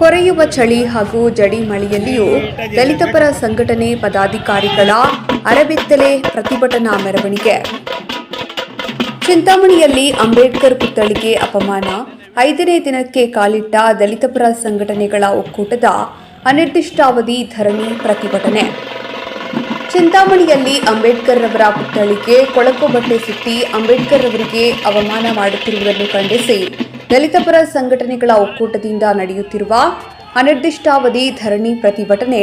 ಕೊರೆಯುವ ಚಳಿ ಹಾಗೂ ಜಡಿ ಮಳೆಯಲ್ಲಿಯೂ ದಲಿತ ಪರ ಸಂಘಟನೆ ಪದಾಧಿಕಾರಿಗಳ ಅರಬಿತ್ತಲೆ ಪ್ರತಿಭಟನಾ ಮೆರವಣಿಗೆ. ಚಿಂತಾಮಣಿಯಲ್ಲಿ ಅಂಬೇಡ್ಕರ್ ಪುತ್ಥಳಿಗೆ ಅಪಮಾನ. ಐದನೇ ದಿನಕ್ಕೆ ಕಾಲಿಟ್ಟ ದಲಿತ ಪರ ಸಂಘಟನೆಗಳ ಒಕ್ಕೂಟದ ಅನಿರ್ದಿಷ್ಟಾವಧಿ ಧರಣಿ ಪ್ರತಿಭಟನೆ. ಚಿಂತಾಮಣಿಯಲ್ಲಿ ಅಂಬೇಡ್ಕರ್ ರವರ ಪುತ್ಥಳಿಗೆ ಕೊಳಕು ಬಟ್ಟೆ ಸುತ್ತಿ ಅಂಬೇಡ್ಕರ್ ರವರಿಗೆ ಅವಮಾನ ಮಾಡುತ್ತಿರುವುದನ್ನು ಖಂಡಿಸಿ ದಲಿತ ಪರ ಸಂಘಟನೆಗಳ ಒಕ್ಕೂಟದಿಂದ ನಡೆಯುತ್ತಿರುವ ಅನಿರ್ದಿಷ್ಟಾವಧಿ ಧರಣಿ ಪ್ರತಿಭಟನೆ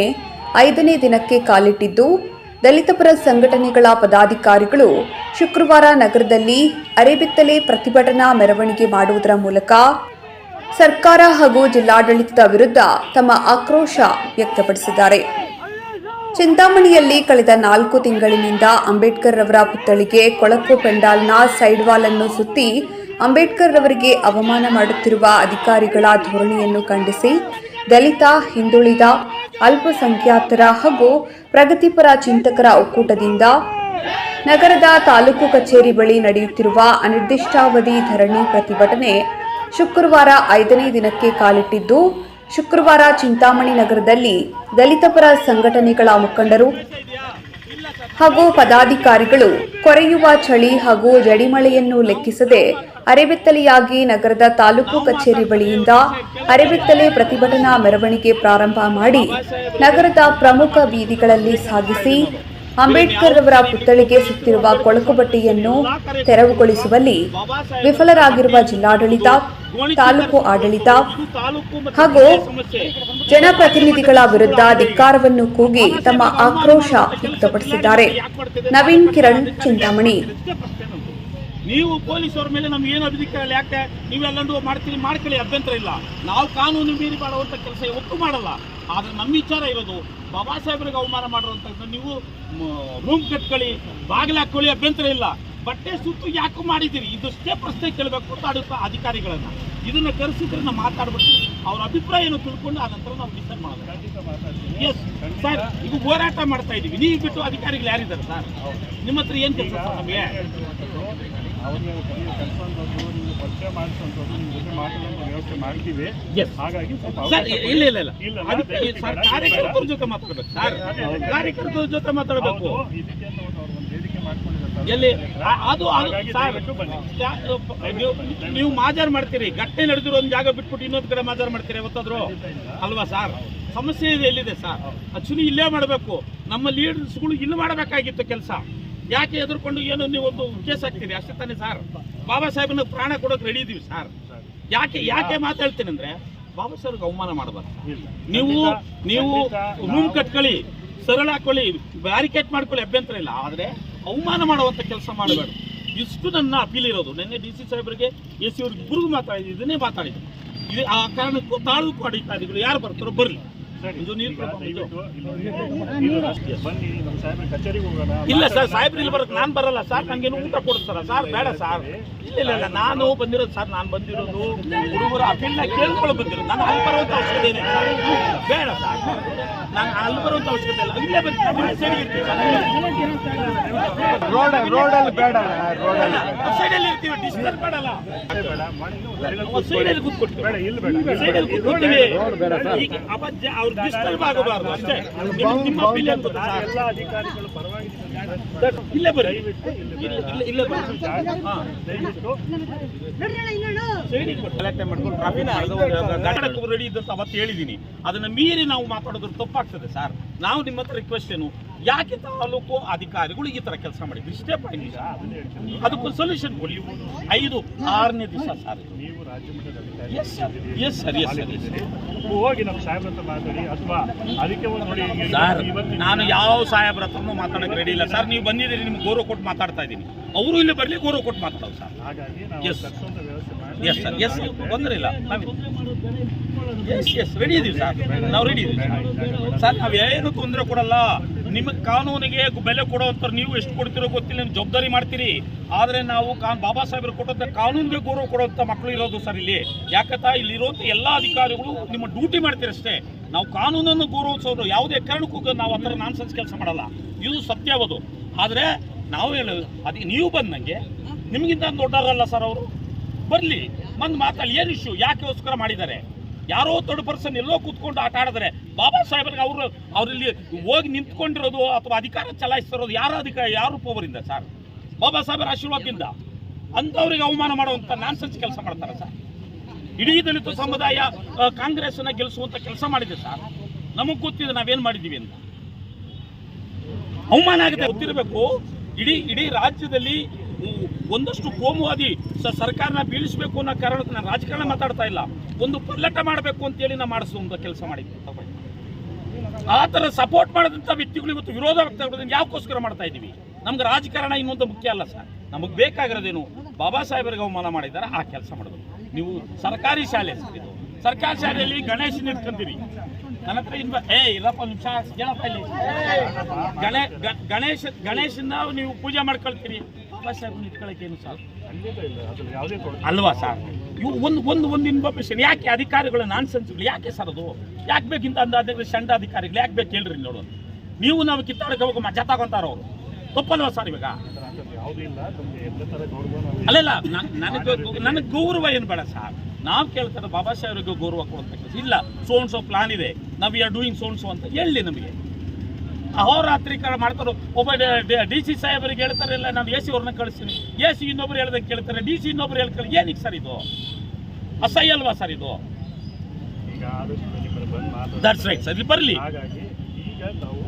ಐದನೇ ದಿನಕ್ಕೆ ಕಾಲಿಟ್ಟಿದ್ದು, ದಲಿತ ಪರ ಸಂಘಟನೆಗಳ ಪದಾಧಿಕಾರಿಗಳು ಶುಕ್ರವಾರ ನಗರದಲ್ಲಿ ಅರೆಬಿತ್ತಲೆ ಪ್ರತಿಭಟನಾ ಮೆರವಣಿಗೆ ಮಾಡುವುದರ ಮೂಲಕ ಸರ್ಕಾರ ಹಾಗೂ ಜಿಲ್ಲಾಡಳಿತದ ವಿರುದ್ಧ ತಮ್ಮ ಆಕ್ರೋಶ ವ್ಯಕ್ತಪಡಿಸಿದ್ದಾರೆ. ಚಿಂತಾಮಣಿಯಲ್ಲಿ ಕಳೆದ ನಾಲ್ಕು ತಿಂಗಳಿನಿಂದ ಅಂಬೇಡ್ಕರ್ ರವರ ಪುತ್ಥಳಿಗೆ ಕೊಳಕು ಪೆಂಡಾಲ್ನ ಸೈಡ್ ವಾಲ್ ಅನ್ನು ಸುತ್ತಿ ಅಂಬೇಡ್ಕರ್ ರವರಿಗೆ ಅವಮಾನ ಮಾಡುತ್ತಿರುವ ಅಧಿಕಾರಿಗಳ ಧೋರಣೆಯನ್ನು ಖಂಡಿಸಿ ದಲಿತ, ಹಿಂದುಳಿದ, ಅಲ್ಪಸಂಖ್ಯಾತರ ಹಾಗೂ ಪ್ರಗತಿಪರ ಚಿಂತಕರ ಒಕ್ಕೂಟದಿಂದ ನಗರದ ತಾಲೂಕು ಕಚೇರಿ ಬಳಿ ನಡೆಯುತ್ತಿರುವ ಅನಿರ್ದಿಷ್ಟಾವಧಿ ಧರಣಿ ಪ್ರತಿಭಟನೆ ಶುಕ್ರವಾರ ಐದನೇ ದಿನಕ್ಕೆ ಕಾಲಿಟ್ಟಿದ್ದು, ಶುಕ್ರವಾರ ಚಿಂತಾಮಣಿ ನಗರದಲ್ಲಿ ದಲಿತ ಪರ ಸಂಘಟನೆಗಳ ಮುಖಂಡರು ಹಾಗೂ ಪದಾಧಿಕಾರಿಗಳು ಕೊರೆಯುವ ಚಳಿ ಹಾಗೂ ಜಡಿಮಳೆಯನ್ನು ಲೆಕ್ಕಿಸದೆ ಅರೆಬೆತ್ತಲೆಯಾಗಿ ನಗರದ ತಾಲೂಕು ಕಚೇರಿ ಬಳಿಯಿಂದ ಅರೆಬೆತ್ತಲೆ ಪ್ರತಿಭಟನಾ ಮೆರವಣಿಗೆ ಪ್ರಾರಂಭ ಮಾಡಿ ನಗರದ ಪ್ರಮುಖ ಬೀದಿಗಳಲ್ಲಿ ಸಾಗಿಸಿ ಅಂಬೇಡ್ಕರ್ ಅವರ ಪುತ್ಥಳಿಗೆ ಸುತ್ತಿರುವ ಕೊಳಕು ಬಟ್ಟೆಯನ್ನು ತೆರವುಗೊಳಿಸುವಲ್ಲಿ ವಿಫಲರಾಗಿರುವ ಜಿಲ್ಲಾಡಳಿತ, ತಾಲೂಕು ಆಡಳಿತ ಹಾಗೂ ಜನಪ್ರತಿನಿಧಿಗಳ ವಿರುದ್ಧ ಧಿಕ್ಕಾರವನ್ನು ಕೂಗಿ ತಮ್ಮ ಆಕ್ರೋಶ ವ್ಯಕ್ತಪಡಿಸಿದ್ದಾರೆ. ನವೀನ್ ಕಿರಣ್, ಚಿಂತಾಮಣಿ. ನೀವು ಪೊಲೀಸರ ಮೇಲೆ ನಮ್ಗೆ ಏನು ಅಧಿಕಾರ ಯಾಕೆ? ನೀವೆಲ್ಲಂದು ಮಾಡ್ತೀರಿ, ಮಾಡ್ಕೊಳ್ಳಿ, ಅಭ್ಯಂತರ ಇಲ್ಲ. ನಾವು ಕಾನೂನು ಮೀರಿ ಮಾಡುವಂಥ ಕೆಲಸ ಒಪ್ಪು ಮಾಡಲ್ಲ. ಆದರೆ ನಮ್ಮ ವಿಚಾರ ಇರೋದು, ಬಾಬಾ ಸಾಹೇಬ್ರಿಗೆ ಅವಮಾನ ಮಾಡುವಂಥದ್ದು ನೀವು ರೂಮ್ ಕಟ್ಕೊಳ್ಳಿ, ಬಾಗಿಲು ಹಾಕ್ಕೊಳ್ಳಿ ಅಭ್ಯಂತರ ಇಲ್ಲ. ಬಟ್ಟೆ ಸುತ್ತು ಯಾಕೆ ಮಾಡಿದ್ದೀರಿ? ಇದಷ್ಟೇ ಪ್ರಶ್ನೆ ಕೇಳಬೇಕು ಅಂತ ಅಧಿಕಾರಿಗಳನ್ನ. ಇದನ್ನ ಕರೆಸಿದ್ರೆ ನಾವು ಮಾತಾಡ್ಬಿಟ್ಟು ಅವ್ರ ಅಭಿಪ್ರಾಯ ಏನು ತಿಳ್ಕೊಂಡು ಆ ನಂತರ ನಾವು ಡಿಸೈಡ್ ಮಾಡೋದು. ಎಸ್ ಸರ್ ಈಗ ಹೋರಾಟ ಮಾಡ್ತಾ ಇದೀವಿ ನೀವು ಬಿಟ್ಟು ಅಧಿಕಾರಿಗಳು ಯಾರಿದ್ದಾರೆ ಸರ್ ನಿಮ್ಮ ಹತ್ರ ಏನು ಕೆಲಸ ಸರ್ ನಮಗೆ? ಅವ್ರಿಗೆ ಕರ್ಸೋಂಥದ್ದು ನಿಮ್ಗೆ ಪರಿಚಯ ಮಾಡಿಸೋಂಥದ್ದು ನಿಮ್ಮ ಜೊತೆ ಮಾತಾಡೋಂಥ ವ್ಯವಸ್ಥೆ ಮಾಡ್ತೀವಿ. ಹಾಗಾಗಿ ಇಲ್ಲ ಇಲ್ಲ ಇಲ್ಲ. ಕಾರ್ಯಕರ್ತರ ಜೊತೆ ಮಾತಾಡ್ಬೇಕು ಸರ್ ಕಾರ್ಯಕರ್ತರ ಜೊತೆ ಮಾತಾಡಬೇಕು ಹೌದು, ಇದಕ್ಕೆ ಅಂತ ಒಂದು ಅವ್ರು ಒಂದು ವೇದಿಕೆ ಮಾಡ್ಕೊಂಡಿದ್ದಾರೆ ಎಲ್ಲಿ? ಅದು ನೀವು ನೀವು ಮಾಜಾರ್ ಮಾಡ್ತೀರಿ. ಗಟ್ಟೆ ನಡೆದಿರೋ ಒಂದು ಜಾಗ ಬಿಟ್ಬಿಟ್ಟು ಇನ್ನೊಂದು ಕಡೆ ಮಾಜಾರ್ ಮಾಡ್ತೀರಿ ಯಾವತ್ತಾದ್ರು? ಅಲ್ವಾ ಸರ್? ಸಮಸ್ಯೆ ಇದೆ ಎಲ್ಲಿದೆ ಸರ್. ಆಕ್ಚುಲಿ ಇಲ್ಲೇ ಮಾಡಬೇಕು. ನಮ್ಮ ಲೀಡರ್ಸ್ಗಳು ಇಲ್ಲಿ ಮಾಡಬೇಕಾಗಿತ್ತು ಕೆಲಸ. ಯಾಕೆ ಎದುರ್ಕೊಂಡು ಏನು ನೀವು ಒಂದು ಕೇಸ್ ಹಾಕ್ತೀರಿ? ಅಷ್ಟೇ ತಾನೇ ಸರ್. ಬಾಬಾ ಸಾಹೇಬನ ಪ್ರಾಣ ಕೊಡೋಕೆ ರೆಡಿ ಇದೀವಿ ಸರ್. ಯಾಕೆ ಯಾಕೆ ಮಾತಾಡ್ತೀನಿ ಅಂದ್ರೆ ಬಾಬಾ ಸಾಹೇಬ್ಗೆ ಅವಮಾನ ಮಾಡಬಾರ್ದು. ನೀವು ನೀವು ರೂಮ್ ಕಟ್ಕೊಳ್ಳಿ ಸರಳ ಹಾಕೊಳ್ಳಿ ಬ್ಯಾರಿಕೇಡ್ ಮಾಡ್ಕೊಳ್ಳಿ ಅಭ್ಯಂತರ ಇಲ್ಲ. ಆದರೆ ಅವಮಾನ ಮಾಡುವಂಥ ಕೆಲಸ ಮಾಡಬೇಡ. ಇಷ್ಟು ನನ್ನ ಅಪೀಲ್ ಇರೋದು. ನಿನ್ನೆ ಡಿ ಸಿ ಸಾಹೇಬರಿಗೆ ಎ ಸಿ ಅವ್ರಿಗೆ ಇಬ್ಬರಿಗೂ ಮಾತಾಡಿದ್ದು ಇದನ್ನೇ ಮಾತಾಡಿದ್ರು. ಇದು ಆ ಕಾರಣಕ್ಕೂ ತಾಲೂಕು ಅಧಿಕಾರಿಗಳು ಯಾರು ಬರ್ತಾರೋ ಬರಲಿ. ಇಲ್ಲ ಸರ್ ಸಾಹೇಬ್ರು ಇಲ್ಲಿ ಬರಕ್ ನಾನು ಬರಲ್ಲ ಸರ್ ನಂಗೇನು ಊಟ ಕೊಡ್ತಾರ ಸರ್ ಬೇಡ ಸರ್. ಇಲ್ಲ ಇಲ್ಲ ಇಲ್ಲ ನಾನು ಬಂದಿರೋದು ಸರ್ ನಾನು ಬಂದಿರೋದು ಹುಡುಗರು ಅಪೀಲ್ನ ಕೇಳ್ಕೊಳ್ಳೋ ಬಂದಿರೋದು ನಾನು ಅಲ್ಲಿ ಅವಶ್ಯಕತೆ ಸರ್. ಬೇಡ ಸರ್. ನಾನು ಅಲ್ಲಿ ಬರುವಂತ ಅವಶ್ಯಕತೆ ಇಲ್ಲ ಇಲ್ಲೇ ಬಂದು ನಾನು ಸೈಡಿಗೆ ಇರ್ತೀನಿ. ಸರ್. ರೋಡ್ ರೋಡಲ್ಲಿ ಬೇಡ. ರೋಡಲ್ಲಿ ಸೈಡಲ್ಲಿ ಇರ್ತೀವಿ ಡಿಸ್ಟರ್ಬ್ ಮಾಡಲ್ಲ. ಬೇಡ ಸೈಡಲ್ಲಿ ನಾವು ಸೈಡಲ್ಲಿ ಕೂತ್ಕೊಡ್ತೀವಿ ಬೇಡ ಇಲ್ಲಿ ಬೇಡ ಇಲ್ಲಿ ಸೈಡಲ್ಲಿ ಬೇಡ. ರೋಡ್ ಬೇಡ ಸರ್. ಈಗ ಅಪಜ ಅವ್ರು ಡಿಸ್ಟರ್ಬ್ ಆಗಬಾರ್ದು ಅಷ್ಟೇ. ನಿಮ್ಮ ಅಪೀಲ್ ಎಲ್ಲ ಅಧಿಕಾರಿಗಳು ಪರವಾಗಿ ಇಲ್ಲೇ ಬರ್ರಿ. ದಯವಿಟ್ಟು ಇಲ್ಲಿ ಇಲ್ಲ ಇಲ್ಲ ಇಲ್ಲೇ ಬರ್ರಿ. ಮಾಡ್ಕೊಂಡು ಟ್ರಾಫಿಕ್ ರೆಡಿ ಇದ್ದಂತ ಅವತ್ತು ಹೇಳಿದ್ದೀನಿ ಅದನ್ನ ಮೀರಿ ನಾವು ಮಾತಾಡೋದ್ರ ತಪ್ಪಾಗ್ತದೆ ಸರ್. ನಾವು ನಿಮ್ಮ ಹತ್ರ ರಿಕ್ವೆಸ್ಟ್ ಏನು? ಯಾಕೆ ತಾಲೂಕು ಅಧಿಕಾರಿಗಳು ಈ ತರ ಕೆಲಸ ಮಾಡಿದ್ರು? ಇಷ್ಟೇ ಪಾಯಿಂಟ್ ಅದಕ್ಕೊಂದು ಸೊಲ್ಯೂಷನ್ ಕೊಡಿ. ಐದು ಆರನೇ ದಿವಸ ಸರ್. ನೀವು ರಾಜ್ಯ ಮಟ್ಟದ ಅಧಿಕಾರಿ. Yes sir yes sir yes sir ಹೋಗಿ ನಮ್ಮ ಸಾಹೇಬ್ರ ಹತ್ರ ಮಾತಾಡಿ ಅಥವಾ ಅದಕ್ಕೆ ಒಂದು ನೋಡಿ ನಾನು ಯಾವ ಸಾಹೇಬ್ರ ಹತ್ರನೂ ಮಾತಾಡಕ್ಕೆ ರೆಡಿ ಇಲ್ಲ ಸರ್. ನೀವು ಬಂದಿದ್ದೀರಿ ನಿಮ್ಗೆ ಗೌರವ ಕೊಟ್ಟು ಮಾತಾಡ್ತಾ ಇದ್ದೀನಿ. ಅವರು ಇಲ್ಲಿ ಬರಲಿ ಗೌರವ ಕೊಟ್ಟು ಮಾತಾಡೋದು sir. Yes yes sir yes ತೊಂದರೆ ಇಲ್ಲ. ಎಸ್ ಎಸ್ ರೆಡಿ ಇದೀವಿ ಸರ್ ನಾವು ರೆಡಿ ಇದೀವಿ ಸರ್ ನಾವು ಏನು ತೊಂದರೆ ಕೊಡಲ್ಲ. ನಿಮಗೆ ಕಾನೂನಿಗೆ ಬೆಲೆ ಕೊಡೋವಂಥವ್ರು ನೀವು ಎಷ್ಟು ಕೊಡ್ತಿರೋ ಗೊತ್ತಿಲ್ಲ ನೀವು ಜವಾಬ್ದಾರಿ ಮಾಡ್ತೀರಿ. ಆದರೆ ನಾವು ಕಾನ್ ಬಾಬಾ ಸಾಹೇಬರು ಕೊಟ್ಟಂಥ ಕಾನೂನಿಗೆ ಗೌರವ ಕೊಡುವಂಥ ಮಕ್ಕಳು ಇರೋದು ಸರ್ ಇಲ್ಲಿ. ಯಾಕಂತ ಇಲ್ಲಿರುವಂಥ ಎಲ್ಲ ಅಧಿಕಾರಿಗಳು ನಿಮ್ಮ ಡ್ಯೂಟಿ ಮಾಡ್ತೀರಷ್ಟೇ. ನಾವು ಕಾನೂನನ್ನು ಗೌರವಿಸೋದು ಯಾವುದೇ ಕಾರಣಕ್ಕೂ ನಾವು ಆ ಥರ ನಾನ್ಸೆನ್ಸ್ ಕೆಲಸ ಮಾಡಲ್ಲ. ಇದು ಸತ್ಯವದು ಆದರೆ ನಾವು ಹೇಳ ಅದಕ್ಕೆ ನೀವು ಬಂದಂಗೆ ನಿಮಗಿಂತ ದೊಡ್ಡವರಲ್ಲ ಸರ್ ಅವರು? ಬರಲಿ. ಬಂದು ಮಾತಾಡಿ. ಏನು ಇಶ್ಯೂ ಯಾಕೆಗೋಸ್ಕರ ಮಾಡಿದ್ದಾರೆ? ಯಾರೋ ದೊಡ್ಡ ಪರ್ಸನ್ ಎಲ್ಲೋ ಕೂತ್ಕೊಂಡು ಆಟ ಆಡಿದ್ರೆ ಬಾಬಾ ಸಾಹೇಬ್ರಿಗೆ ಅವರು, ಅವರಲ್ಲಿ ಹೋಗಿ ನಿಂತ್ಕೊಂಡಿರೋದು ಅಥವಾ ಅಧಿಕಾರ ಚಲಾಯಿಸ್ತಿರೋದು ಯಾರ ಅಧಿಕಾರ, ಯಾರು ಪವರಿಂದ ಸರ್ ಬಾಬಾ ಸಾಹೇಬರ ಆಶೀರ್ವಾದದಿಂದ ಅಂಥವ್ರಿಗೆ ಅವಮಾನ ಮಾಡುವಂಥ ನಾನ್ಸೆನ್ಸ್ ಕೆಲಸ ಮಾಡ್ತಾರೆ ಸರ್ ಇಡೀ ದಲಿತ ಸಮುದಾಯ ಕಾಂಗ್ರೆಸ್ ಕಾಂಗ್ರೆಸ್ನ ಗೆಲ್ಲಿಸುವಂತ ಕೆಲಸ ಮಾಡಿದೆ ಸರ್. ನಮಗ್ ಗೊತ್ತಿದೆ ನಾವೇನ್ ಮಾಡಿದೀವಿ ಅಂತ. ಅವಮಾನ ಆಗುತ್ತೆ ಗೊತ್ತಿರಬೇಕು, ಇಡೀ ಇಡೀ ರಾಜ್ಯದಲ್ಲಿ ಒಂದಷ್ಟು ಕೋಮುವಾದಿ ಸರ್ಕಾರನ ಬೀಳಿಸಬೇಕು ಅನ್ನೋ ಕಾರಣಕ್ಕೆ ನಾನು ರಾಜಕಾರಣ ಮಾತಾಡ್ತಾ ಇಲ್ಲ. ಒಂದು ಪಲ್ಲಟ ಮಾಡಬೇಕು ಅಂತೇಳಿ ನಾ ಮಾಡಿಸುವಂತ ಕೆಲಸ ಮಾಡಿದ್ವಿ. ಆ ಥರ ಸಪೋರ್ಟ್ ಮಾಡಿದಂಥ ವ್ಯಕ್ತಿಗಳು ಇವತ್ತು ವಿರೋಧ ವ್ಯಕ್ತಪಡಿಸಿದ್ರೆ ಯಾವಕ್ಕೋಸ್ಕರ ಮಾಡ್ತಾ ಇದ್ದೀವಿ? ನಮ್ಗೆ ರಾಜಕಾರಣ ಇನ್ನೊಂದು ಮುಖ್ಯ ಅಲ್ಲ ಸರ್. ನಮಗೆ ಬೇಕಾಗಿರೋದೇನು? ಬಾಬಾ ಸಾಹೇಬರಿಗೆ ಅವಮಾನ ಮಾಡಿದ್ದಾರೆ, ಆ ಕೆಲಸ ಮಾಡೋದು. ನೀವು ಸರ್ಕಾರಿ ಶಾಲೆ. ಇದು ಸರ್ಕಾರಿ ಶಾಲೆಯಲ್ಲಿ ಗಣೇಶನ ಇಟ್ಕೊಂತೀರಿ. ನನ್ನ ಹತ್ರ ಇನ್ವ ಏ ಇಲ್ಲಪ್ಪ ನಿಮಿಷ ಹೇಳಪ್ಪ ಇಲ್ಲಿ. ಗಣೇ ಗಣೇಶ ಗಣೇಶನ ನೀವು ಪೂಜೆ ಮಾಡ್ಕೊಳ್ತೀರಿ. ಬಾಬಾ ಸಾಹೇಬ್ನ ಏನು ಅಲ್ವಾ ಸರ್? ಇವು ಒಂದು ಒಂದು ಒಂದು ಇನ್ಫಾರ್ಮೇಶನ್ ಯಾಕೆ ಅಧಿಕಾರಿಗಳು ನಾನ್ ಸೆನ್ಸ್ಗಳು ಯಾಕೆ ಸರ್ ಅದು? ಯಾಕೆ ಬೇಕಿಂತ ಅಂದ್ರೆ ಚಂಡ ಅಧಿಕಾರಿಗಳು ಯಾಕೆ ಬೇಕು ಹೇಳ್ರಿ ನೋಡೋದು ನೀವು ನಾವು ಕಿತ್ತಾಡಕ್ಕೆ ಹೋಗಿ ಮಜಾ ತಗೊಂತಾರ ಅವರು. ತಪ್ಪಲ್ವಾ ಸರ್ ಇವಾಗ? ಅಲ್ಲಲ್ಲ ನನಗೆ ನನಗೆ ಗೌರವ ಏನು ಬೇಡ ಸರ್. ನಾವು ಕೇಳ್ತಾರೆ ಬಾಬಾ ಸಾಹೇಬ್ರಿಗೆ ಗೌರವ ಕೊಡ್ತಕ್ಕಂಥ ಇಲ್ಲ ಸೋನ್ ಸೋ ಪ್ಲಾನ್ ಇದೆ. ನಾವು ಆರ್ ಡೂಯಿಂಗ್ ಸೋನ್ ಸೋ ಅಂತ ಹೇಳಿ ನಮಗೆ. ಅಹೋರಾತ್ರಿಕರ ಮಾಡ್ತಾರೆ ಒಬ್ಬ ಡಿ ಸಿ ಸಾಹೇಬರಿಗೆ ಹೇಳ್ತಾರೆ ಇಲ್ಲ ನಾನು ಎ ಸಿ ಅವ್ರನ್ನ ಕಳಿಸ್ತೀನಿ. ಎ ಸಿ ಇನ್ನೊಬ್ರು ಹೇಳ್ದಂಗೆ ಕೇಳ್ತಾರೆ ಡಿ ಸಿ ಇನ್ನೊಬ್ರು ಹೇಳ್ತಾರೆ ಏನಕ್ಕೆ ಸರ್ ಇದು? ಅಸಹ್ಯ ಅಲ್ವಾ ಸರ್ ಇದು? That's right sir. ಇಲ್ಲಿ ಬರಲಿ. ಈಗ ನಾವು